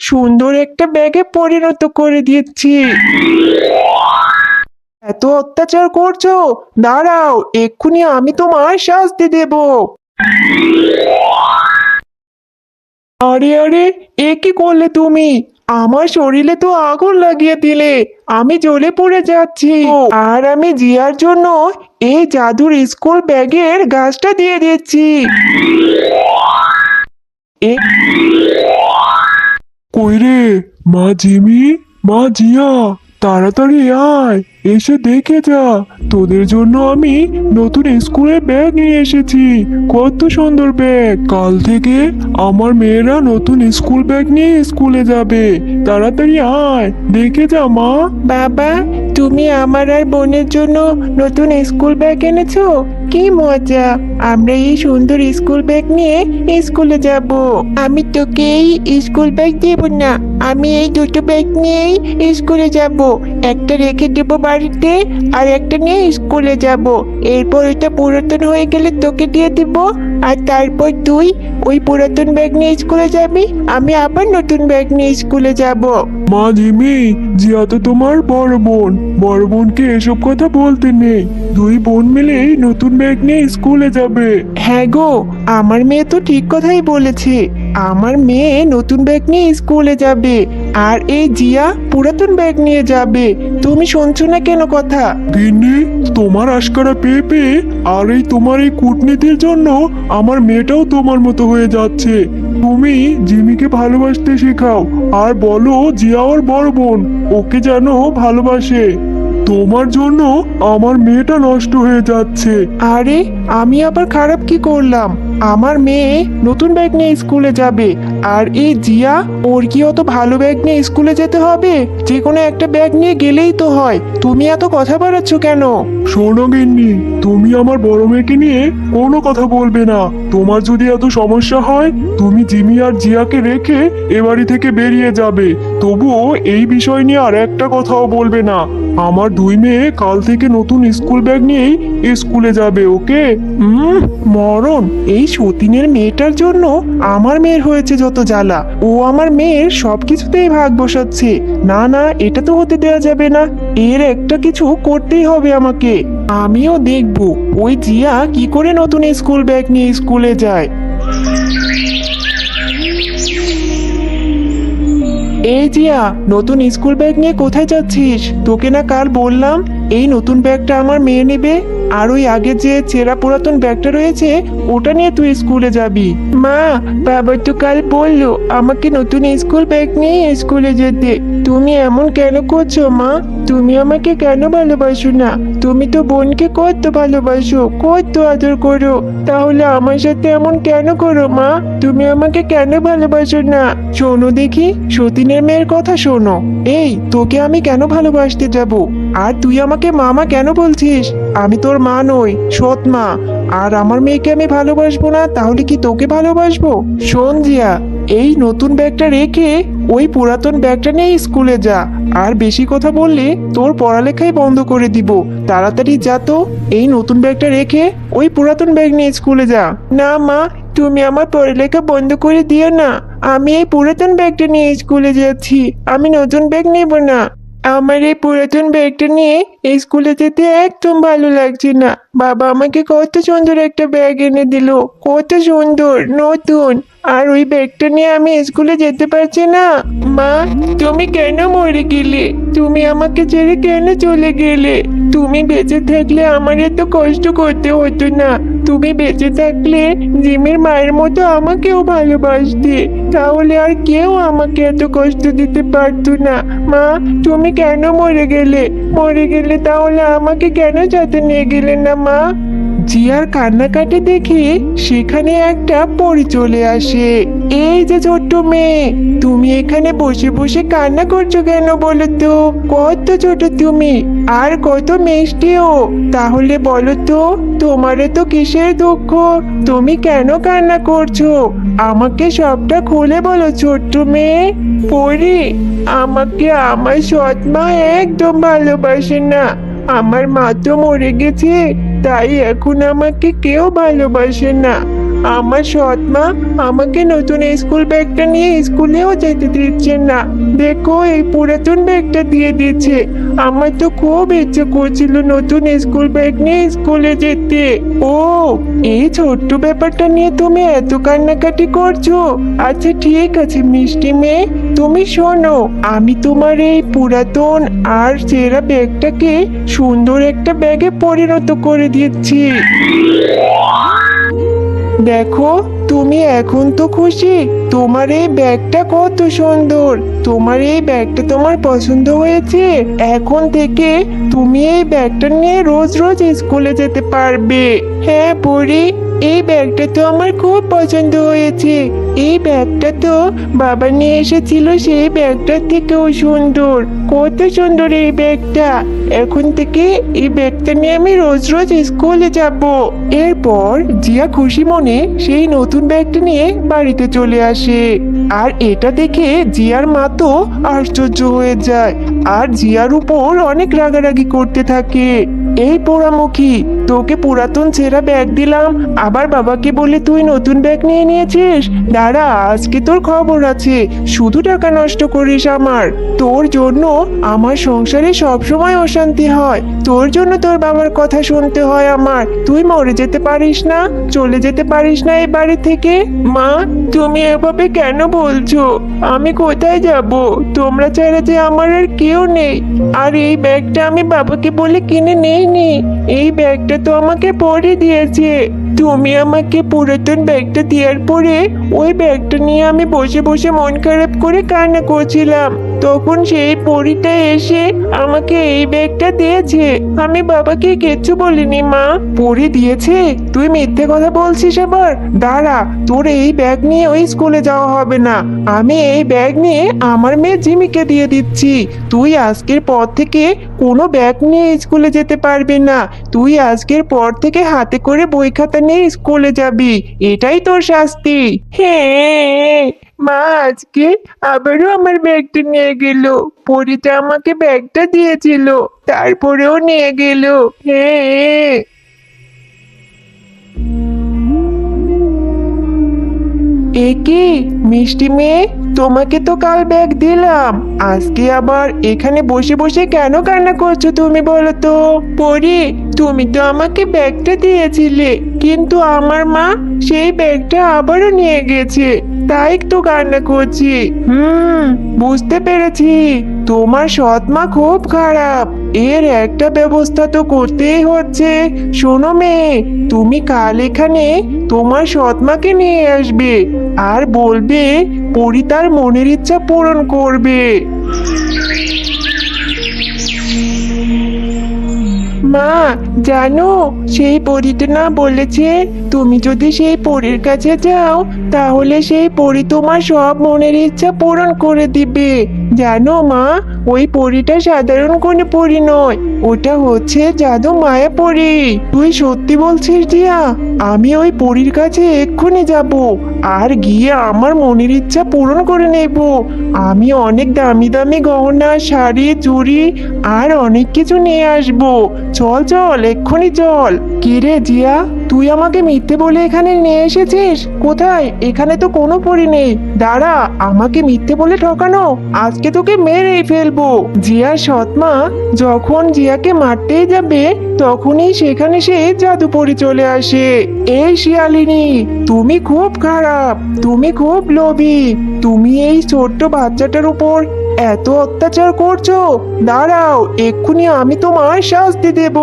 সুন্দর একটা ব্যাগে পরিণত করে দিয়েছি। এত অত্যাচার করছ? দাঁড়াও, এক্ষুনি আমি তোমার শাস্তি দেব। আরে আরে, এ কি করলে তুমি? আমার শরীরে তো আগুন লাগিয়ে দিলে। আমি জ্বলে পড়ে যাচ্ছি। আর আমি জিয়ার জন্য এই জাদুর স্কুল ব্যাগের গাছটা দিয়ে দিচ্ছি কই রে মা জিমি মা জিয়া তাড়াতাড়ি আয়। এসে দেখে যা। তোদের জন্য আমি নতুন স্কুলের ব্যাগ নিয়ে এসেছি। কত সুন্দর ব্যাগ কাল থেকে আমার মেয়েরা নতুন স্কুল ব্যাগ নিয়ে স্কুলে যাবে। তাড়াতাড়ি আয়। দেখে যা, মা। বাবা, তুমি আমার আর বোনের জন্য নতুন স্কুল ব্যাগ এনেছো? কি মজা। আমরা এই সুন্দর স্কুল ব্যাগ নিয়ে স্কুলে যাব। আমি তোকে এই স্কুল ব্যাগ দেব না। আমি এই দুটো ব্যাগ নিয়েই স্কুলে যাব। একটা রেখে দেবো বাড়িতে আর একটা নিয়ে স্কুলে যাব। এরপর ওইটা পুরাতন হয়ে গেলে তোকে দিয়ে দিব। আর তারপর তুই ওই পুরাতন ব্যাগ নিয়ে স্কুলে যাবি আমি আবার নতুন ব্যাগ নিয়ে স্কুলে যাব। মা জিমি জিয়া তো তোমার বড় বোন। বড় বোনকে এসব কথা বলতে নেই। দুই বোন মিলে নতুন ব্যাগ নিয়ে স্কুলে যাবে। হ্যাঁ গো আমার মেয়ে তো ঠিক কথাই বলেছে। আমার মেয়ে নতুন ব্যাগ নিয়ে স্কুলে যাবে। আর এই জিয়া পুরাতন ব্যাগ নিয়ে যাবে। তুমি শুনছো না কেন কথা? গিন্নি তোমার আশকারা পেয়ে পেয়ে আর এই তোমার এই কূটনীতির জন্য আমার মেয়েটাও তোমার মতো হয়ে যাচ্ছে। তুমি জিমিকে ভালোবাসতে শেখাও আর বলো জিয়া ওর বড় বোন ওকে যেন ভালোবাসে। তোমার জন্য আমার মেয়েটা নষ্ট হয়ে যাচ্ছে। আরে আমি আবার খারাপ কি করলাম? আমার মেয়ে নতুন ব্যাগ নিয়ে স্কুলে যাবে আর এই জিয়া, ওর কি অত ভালো ব্যাগ নিয়ে স্কুলে যেতে হবে? যে কোনো একটা ব্যাগ নিয়ে গেলেই তো হয়। তুমি এত কথা বাড়াচ্ছ কেন? শোনো গিন্নি, তুমি আমার বড় মেয়েকে নিয়ে কোনো কথা বলবে না। তোমার যদি এত সমস্যা হয়, তুমি জিমি আর জিয়াকে রেখে এ বাড়ি থেকে বেরিয়ে যাবে। তবুও এই বিষয় নিয়ে আর একটা কথাও বলবে না। আমার দুই মেয়ে কাল থেকে নতুন স্কুল ব্যাগ নিয়েই স্কুলে যাবে, ওকে? মরণ। এই সতীনের মেয়েটার জন্য আমার মেয়ের হয়েছে যত জ্বালা। ও আমার মেয়ের সব কিছুতেই ভাগ বসাচ্ছে। না না, এটা তো হতে দেওয়া যাবে না। এর একটা কিছু করতেই হবে আমাকে। আমিও দেখব। ওই জিয়া কি করে নতুন স্কুল ব্যাগ নিয়ে স্কুলে যায়? এই জিয়া, নতুন স্কুল ব্যাগ নিয়ে কোথায় যাচ্ছিস? তোকে না কাল বললাম, এই নতুন ব্যাগটা আমার মেয়ে নেবে? আর ওই আগে যে চেরা পুরাতন ব্যাগটা রয়েছে, ওটা নিয়ে তুই স্কুলে যাবি। মা, বাবা তো কাল বলল আমাকে নতুন স্কুল ব্যাগ নিয়ে স্কুলে যেতে। তুমি এমন কেন করছ, মা? তুমি আমাকে কেন ভালোবাসো না? তুমি তো বোনকে কত ভালোবাসো, কত আদর করো। তাহলে আমার সাথে এমন কেন করো, মা? তুমি আমাকে কেন ভালোবাসো না? শোনো দেখি, সতীনের মেয়ের কথা শোনো। এই, তোকে আমি কেন ভালোবাসতে যাব? আর তুই আমাকে মামা কেন বলছিস? আমি তোর মা নই, সৎ মা। আর আমার মেয়েকে আমি ভালোবাসবো না, তাহলে কি তোকে ভালোবাসবো? শোন জিয়া এই নতুন ব্যাগটা রেখে ওই পুরাতন ব্যাগটা নিয়ে স্কুলে যা। আর বেশি কথা বললে তোর পড়ালেখাই বন্ধ করে দিব। তাড়াতাড়ি যা তো। এই নতুন ব্যাগটা রেখে ওই পুরাতন ব্যাগ নিয়ে স্কুলে যা। না, মা, তুমি আমার পড়ালেখা বন্ধ করে দিও না। আমি এই পুরাতন ব্যাগটা নিয়ে স্কুলে যাচ্ছি। আমি নতুন ব্যাগ নেব না। আমার এই পুরাতন ব্যাগটা নিয়ে স্কুলে যেতে একদম ভালো লাগছে না। বাবা আমাকে কত সুন্দর একটা ব্যাগ এনে দিল, কত সুন্দর, নতুন। আর ওই ব্যাগটা নিয়ে আমি স্কুলে যেতে পারছি না। মা, তুমি কেন মরে গেলে? তুমি আমাকে ছেড়ে কেন চলে গেলে? তুমি বেঁচে থাকলে আমার এত কষ্ট করতে হতো না। তুমি বেঁচে থাকলে জিমের মায়ের মতো আমাকেও ভালোবাসতে। তাহলে আর কেউ আমাকে এত কষ্ট দিতে পারতো না। মা, তুমি কেন মরে গেলে? মরে গেলে তাহলে আমাকে কেন সাথে নিয়ে গেলে না মা, জিয়ার কান্নাকাটি দেখে সেখানে একটা পরি চলে আসে। এই যে ছোট্ট মেয়ে, তুমি এখানে বসে বসে কান্না করছ কেন বলো তো? কত ছোট তুমি, আর কত মিষ্টিও। তাহলে বলো তো তোমারে তো কিসের দুঃখ? তুমি কেন কান্না করছ? আমাকে সবটা খুলে বলো ছোট্ট মেয়ে। পরি, আমাকে আমার সৎ মা একদম ভালোবাসে না। আমার মা তো মরে গেছে তাই এখন আমাকে কেউ ভালোবাসে না। আমার সৎ মা আমাকে নতুন স্কুল ব্যাগটা নিয়ে স্কুলেও যেতে দিচ্ছে না। দেখো, এই পুরাতন ব্যাগটা দিয়ে দিচ্ছে। আমার তো খুব ইচ্ছে করছিল নতুন স্কুল ব্যাগ নিয়ে স্কুলে যেতে। ও, এই ছোট্ট ব্যাপারটা নিয়ে তুমি এত কান্নাকাটি করছ? আচ্ছা ঠিক আছে, মিষ্টি মেয়ে, তুমি শোনো, আমি তোমার এই পুরাতন আর চেরা ব্যাগটাকে সুন্দর একটা ব্যাগে পরিণত করে দিচ্ছি। দেখো তুমি এখন তো খুশি। তোমার এই ব্যাগটা কত সুন্দর। তোমার এই ব্যাগটা তোমার পছন্দ হয়েছে। এখন থেকে তুমি এই ব্যাগটা নিয়ে রোজ রোজ স্কুলে যেতে পারবে। হ্যাঁ পরি এই ব্যাগটা তো আমার খুব পছন্দ হয়েছে। এই ব্যাগটা তো বাবা নিয়ে এসেছিল সেই ব্যাগটার থেকেও সুন্দর। কত সুন্দর এই ব্যাগটা। এখন থেকে এই ব্যাগটা নিয়ে আমি রোজ রোজ স্কুলে যাব। এরপর জিয়া খুশি মনে সেই নতুন ব্যাগটা নিয়ে বাড়িতে চলে আসে। আর এটা দেখে জিয়ার মা তো আশ্চর্য হয়ে যায়। আর জিয়ার উপর অনেক রাগারাগি করতে থাকে। এই পোড়ামুখী তোকে পুরাতন ছেঁড়া ব্যাগ দিলাম। আবার বাবাকে বলে তুই নতুন ব্যাগ নিয়ে নিয়েছিস? দাঁড়া, আজকে তোর খবর আছে। শুধু টাকা নষ্ট করিস আমার। তোর জন্য আমার সংসারে সবসময় অশান্তি হয়। তোর জন্য তোর বাবার কথা শুনতে হয় আমার। তুই মরে যেতে পারিস না, চলে যেতে পারিস না এই বাড়ি থেকে। মা, তুমি এভাবে কেন বলছো? আমি কোথায় যাব? তোমরা ছাড়া যে আমার আর কেউ নেই। আর এই ব্যাগটা আমি বাবাকে বলে কিনে নেইনি। এই ব্যাগটা তো আমাকে পরে দিয়েছে। তুমি আমাকে পুরাতন ব্যাগটা দেওয়ার পরে ওই ব্যাগটা নিয়ে আমি বসে বসে মন খারাপ করে কান্না করছিলাম। তখন সেই পরিটা এসে আমাকে এই ব্যাগটা দিয়েছে। আমি বাবাকে কিচ্ছু বলিনি, মা। পরি দিয়েছে? তুই মিথ্যে কথা বলছিস আবার দাঁড়া, তোর এই ব্যাগ নিয়ে ওই স্কুলে যাওয়া হবে না। আমি এই ব্যাগ নিয়ে আমার মেয়ে জিমিকে দিয়ে দিচ্ছি। তুই আজকের পর থেকে কোনো ব্যাগ নিয়ে স্কুলে যেতে পারবি না। তুই আজকের পর থেকে হাতে করে বই খাতা নিয়ে স্কুলে যাবি। এটাই তোর শাস্তি। হ্যাঁ। মা, আজকে আবারও আমার ব্যাগটা নিয়ে গেল। পরিটা আমাকে ব্যাগটা দিয়েছিল, তারপরেও নিয়ে গেল। হ্যাঁ এ কি, মিষ্টি মেয়ে? তোমাকে তো কাল ব্যাগ দিলাম। আজকে আবার এখানে বসে বসে কেন কান্না করছ তুমি বলো তো? পরি, তুমি তো আমাকে ব্যাগটা দিয়েছিলে, কিন্তু আমার মা সেই ব্যাগটা আবারও নিয়ে গেছে। তাই তো কান্না করছি। হুম, বুঝতে পেরেছি। তোমার সৎ মা খুব খারাপ। এর একটা ব্যবস্থা তো করতেই হচ্ছে। শোনো মেয়ে, তুমি কাল এখানে তোমার সৎ মাকে নিয়ে আসবে আর বলবে, পরি তার মনের ইচ্ছা পূরণ করবে। মা, জানো, সেই পরীটা না বলেছে তুমি যদি সেই পরীর কাছে যাও, তাহলে সেই পরী তোমার সব মনের ইচ্ছা পূরণ করে দিবে। জানো মা, ওই পরীটা সাধারণ কোনো পরী নয়, ওটা হচ্ছে জাদু মায়া পরী। তুই সত্যি বলছিস দিয়া আমি ওই পরীর কাছে এক্ষুনি যাব, আর গিয়ে আমার মনের ইচ্ছা পূরণ করে নেব। আমি অনেক দামি দামি গহনা, শাড়ি, চুড়ি, আর অনেক কিছু নিয়ে আসব। চল চল, এক্ষুনি চল। কিরে জিয়া? তুই আমাকে মিথ্যে বলে এখানে নিয়ে এসেছিস? কোথায়? এখানে তো কোনো পরি নেই। দাঁড়া, আমাকে মিথ্যে বলে ঠকানো? আজকে তোকে মেরেই ফেলব। জিয়ার সৎমা যখন জিয়াকে মারতেই যাবে, তখনই সেখানে সে জাদু পরি চলে আসে। এই শিয়ালিনী, তুমি খুব খারাপ, তুমি খুব লোভী। তুমি এই ছোট্ট বাচ্চাটার উপর এত অত্যাচার করছ। দাঁড়াও, এক্ষুনি আমি তোমার শাস্তি দেব।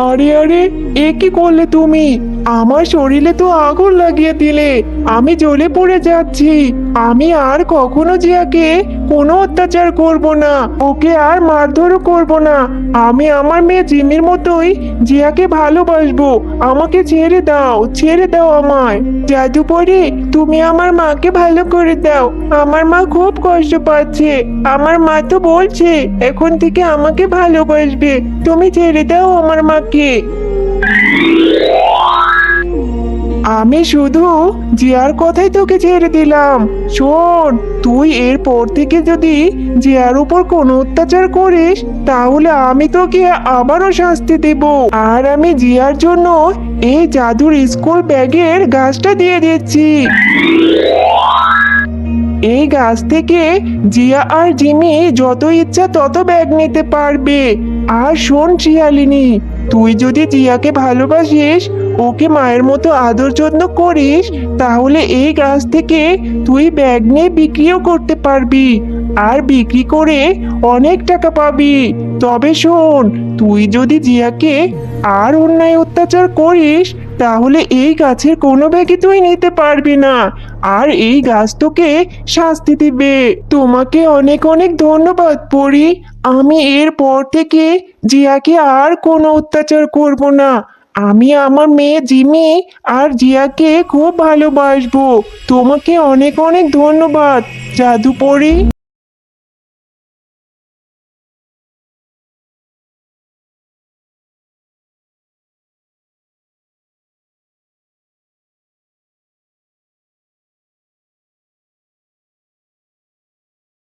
আরে আরে এ কি করলে তুমি? আমার শরীরে তো আগুন লাগিয়ে দিলে। আমি জ্বলে পড়ে যাচ্ছি। আমি আর কখনো জিয়াকে কোনো অত্যাচার করব না, ওকে আর মারধরও করব না। আমি আমার মেয়ে জিমির মতোই জিয়াকে ভালোবাসবো। আমাকে ছেড়ে দাও ছেড়ে দাও আমায়। জাদু পরে তুমি আমার মাকে ভালো করে দাও। আমার মা খুব কষ্ট পাচ্ছে। আমার মা তো বলছে, এখন থেকে আমাকে ভালোবাসবে। তুমি ছেড়ে দাও আমার মাকে। আমি শুধু জিয়ার কথাই তোকে ছেড়ে দিলাম। শোন, তুই এরপর থেকে যদি জিয়ার উপর কোনো অত্যাচার করিস, তাহলে আমি তোকে আবারও শাস্তি দেব। আর আমি জিয়ার জন্য এই জাদুর স্কুল ব্যাগের গাছটা দিয়ে দিচ্ছি। এই গাছ থেকে জিয়া আর জিমি যত ইচ্ছা তত ব্যাগ নিতে পারবে। আর শোন শিয়ালিনী, তুই যদি জিয়াকে ভালোবাসিস ওকে মায়ের মতো আদর যত্ন করিস, তাহলে এই গাছ থেকে তুই ব্যাগ নিয়ে বিক্রিও করতে পারবি। আর বিক্রি করে অনেক টাকা পাবি। তবে শোন, তুই যদি জিয়াকে আর অন্যায় অত্যাচার করিস, তাহলে এই গাছের কোনো ব্যাগই তুই নিতে পারবি না। আর এই গাছ তোকে শাস্তি দিবে। তোমাকে অনেক অনেক ধন্যবাদ, পরি। আমি এর পর থেকে জিয়াকে আর কোনো অত্যাচার করব না। আমি আমার মেয়ে জিমি আর জিয়াকে খুব ভালোবাসবো। তোমাকে অনেক অনেক ধন্যবাদ জাদু পরি